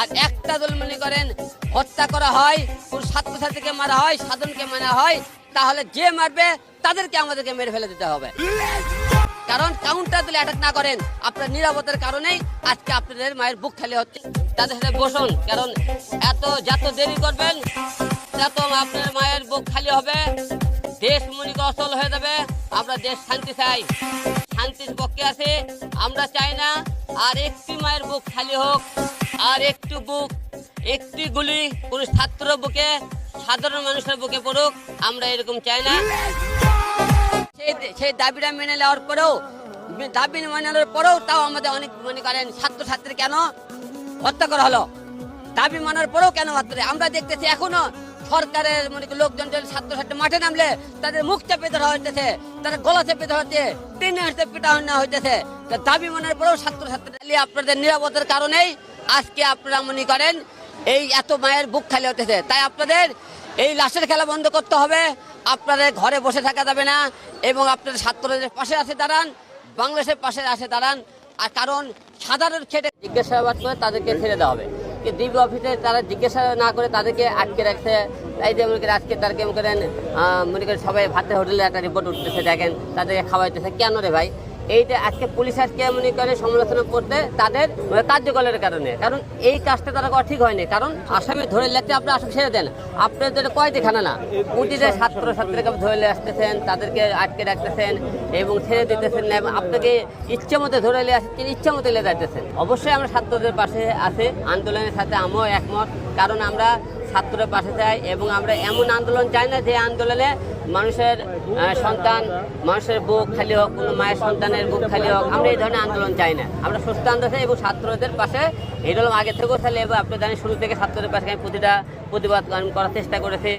আর একটা দল মনে করেন, হত্যা করা হয়, কোন ছাত্রছাত্রীকে মারা হয়, সাধনকে মারা হয়, তাহলে যে মারবে, তাদেরকে আমাদেরকে মেরে ফেলে দিতে হবে। কারণ কাউন্টার দিলে অ্যাটাক না করেন, আপনার নিরাপত্তার কারণেই আজকে আপনাদের মায়ের বুক খালি হচ্ছে। তাদের সাথে বসুন, কারণ এত যত দেরি করবেন, তত আপনার মায়ের বুক খালি হবে। দেশ মনিক অচল হয়ে যাবে, আমরা দেশ শান্তি চাই। শান্তির পক্ষে আছে, আমরা চাই না, আর একটি মায়ের বুক খালি হোক। আর একটু বুক, একটি গুলি কোনো ছাত্র বুকে, সাধারণ মানুষের বুকে পড়ুক, আমরা এরকম চাই না। সেই দাবিটা মেনে নেওয়ার পরেও দাবি মেনে নেওয়ার পরেও তাও আমাদের অনেক মনে করেন ছাত্র ছাত্রছাত্রী কেন হত্যা করা হলো? দাবি মানার পরেও কেন হত্যা? আমরা দেখতেছি এখনও সরকারের মনে লোকজন যদি ছাত্রছাত্রী মাঠে নামলে তাদের মুখ চেপে ধরা হইতেছে, তাদের গলা চেপে ধরা হচ্ছে তিন হাতে পিটা হইতেছে। দাবি মানার পরেও ছাত্র ছাত্রছাত্রী আপনাদের নিরাপত্তার কারণেই আজকে আপনারা মনে করেন এই এত মায়ের বুক খালি হতেছে। তাই আপনাদের এই লাশের খেলা বন্ধ করতে হবে। আপনাদের ঘরে বসে থাকা যাবে না এবং আপনাদের ছাত্রদের পাশে আছে দাঁড়ান, বাংলাদেশের পাশে আছে দাঁড়ান। আর কারণ সাধারণ খেটে জিজ্ঞাসাবাদ করে তাদেরকে ছেড়ে দেওয়া হবে। ডিবি অফিসে তারা জিজ্ঞাসা না করে তাদেরকে আটকে রাখছে। এই যে মনে করেন আজকে তার কেমন করেন মনে করেন সবাই ভাতের হোটেলে একটা রিপোর্ট উঠতেছে, দেখেন তাদেরকে খাওয়াইতেছে। কেন রে ভাই? এইটা আজকে পুলিশ আজকে মনে করে সমালোচনা করতে তাদের মানে কার্যকলের কারণে। কারণ এই কাজটা তারা করা ঠিক হয়নি। কারণ আসামি ধরে লাগতে আপনি আসামি ছেড়ে দেন। আপনাদের কয় দেখানা না প্রতিটা ছাত্র ছাত্রীকে ধরে আসতেছেন, তাদেরকে আটকে রাখতেছেন এবং ছেড়ে দিতেছেন না এবং আপনাকে ইচ্ছে মতো ধরে নিয়ে আসছেন ইচ্ছে মতো নিয়ে যাইতেছেন। অবশ্যই আমরা ছাত্রদের পাশে আছে, আন্দোলনের সাথে আমিও একমত। কারণ আমরা ছাত্রের পাশে চাই এবং আমরা এমন আন্দোলন চাই না যে আন্দোলনে মানুষের সন্তান, মানুষের বুক খালি হোক, কোনো মায়ের সন্তানের বুক খালি হোক, আমরা এই ধরনের আন্দোলন চাই না। আমরা সুস্থ আন্দোলন এবং ছাত্রদের পাশে এটা আগে থেকেও তাহলে এবং আপনি জানেন, শুরু থেকে ছাত্রদের পাশে আমি প্রতিটা প্রতিবাদ করার চেষ্টা করেছি।